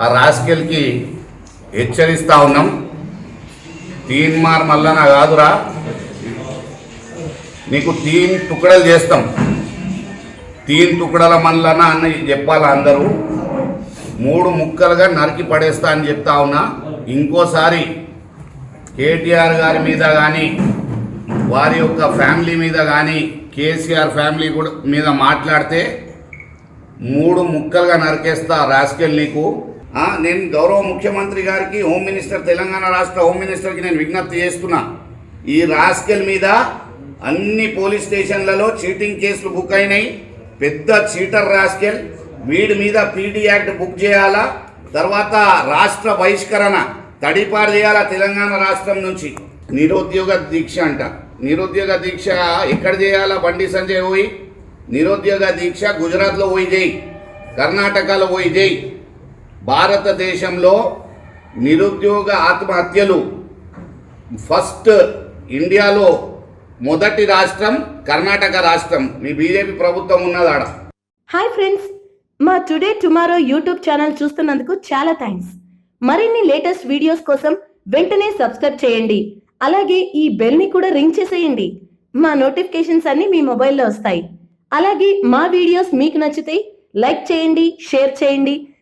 ఆ రాస్కెల్కి హెచ్చరిస్తా ఉన్నాం. తీన్మార్ మల్లన కాదురా. నీకు తీన్ టుకడలు చేస్తాం. తీన్ టుకడల మల్లన అని చెప్పాలి అందరూ? మూడు ముక్కలుగా నరికి పడేస్తా అని చెప్తా ఉన్నా. ఇంకోసారి కేటీఆర్ గారి మీద కానీ వారి యొక్క ఫ్యామిలీ మీద కానీ కేసీఆర్ ఫ్యామిలీ కూడా మీద మాట్లాడితే మూడు ముక్కలుగా నరికేస్తా రాస్కెల్ నీకు. నేను గౌరవ ముఖ్యమంత్రి గారికి హోమ్ మినిస్టర్ తెలంగాణ రాష్ట్ర హోమ్ మినిస్టర్కి నేను విజ్ఞప్తి చేస్తున్నా. ఈ రాస్కెల్ మీద అన్ని పోలీస్ స్టేషన్లలో చీటింగ్ కేసులు బుక్ అయినాయి. పెద్ద చీటర్ రాస్కెల్. వీడి మీద పీడీ యాక్ట్ బుక్ చేయాలా? తర్వాత రాష్ట్ర బహిష్కరణ తడిపారు చేయాలా తెలంగాణ రాష్ట్రం నుంచి? నిరుద్యోగ దీక్ష అంట. నిరుద్యోగ దీక్ష ఎక్కడ చేయాలా? బండి సంజయ్ పోయి. నిరుద్యోగ దీక్ష గుజరాత్లో పోయి చేయి. కర్ణాటకలో పోయి చేయి. భారతదేశంలో నిరుద్యోగ ఆత్మహత్యలు ఫస్ట్ ఇండియాలో మొదటి రాష్ట్రం కర్ణాటక రాష్ట్రం. మీ బీజేపీ ప్రభుత్వం ఉన్నది ఆడ. హాయ్ ఫ్రెండ్స్ మా టుడే టుమారో యూట్యూబ్ ఛానల్ చూస్తున్నందుకు చాలా థ్యాంక్స్ మరిన్ని లేటెస్ట్ వీడియోస్ కోసం వెంటనే సబ్స్క్రైబ్ చేయండి. అలాగే ఈ బెల్ని కూడా రింగ్ చేసేయండి. మా నోటిఫికేషన్స్ అన్నీ మీ మొబైల్లో వస్తాయి. అలాగే మా వీడియోస్ మీకు నచ్చితే లైక్ చేయండి షేర్ చేయండి.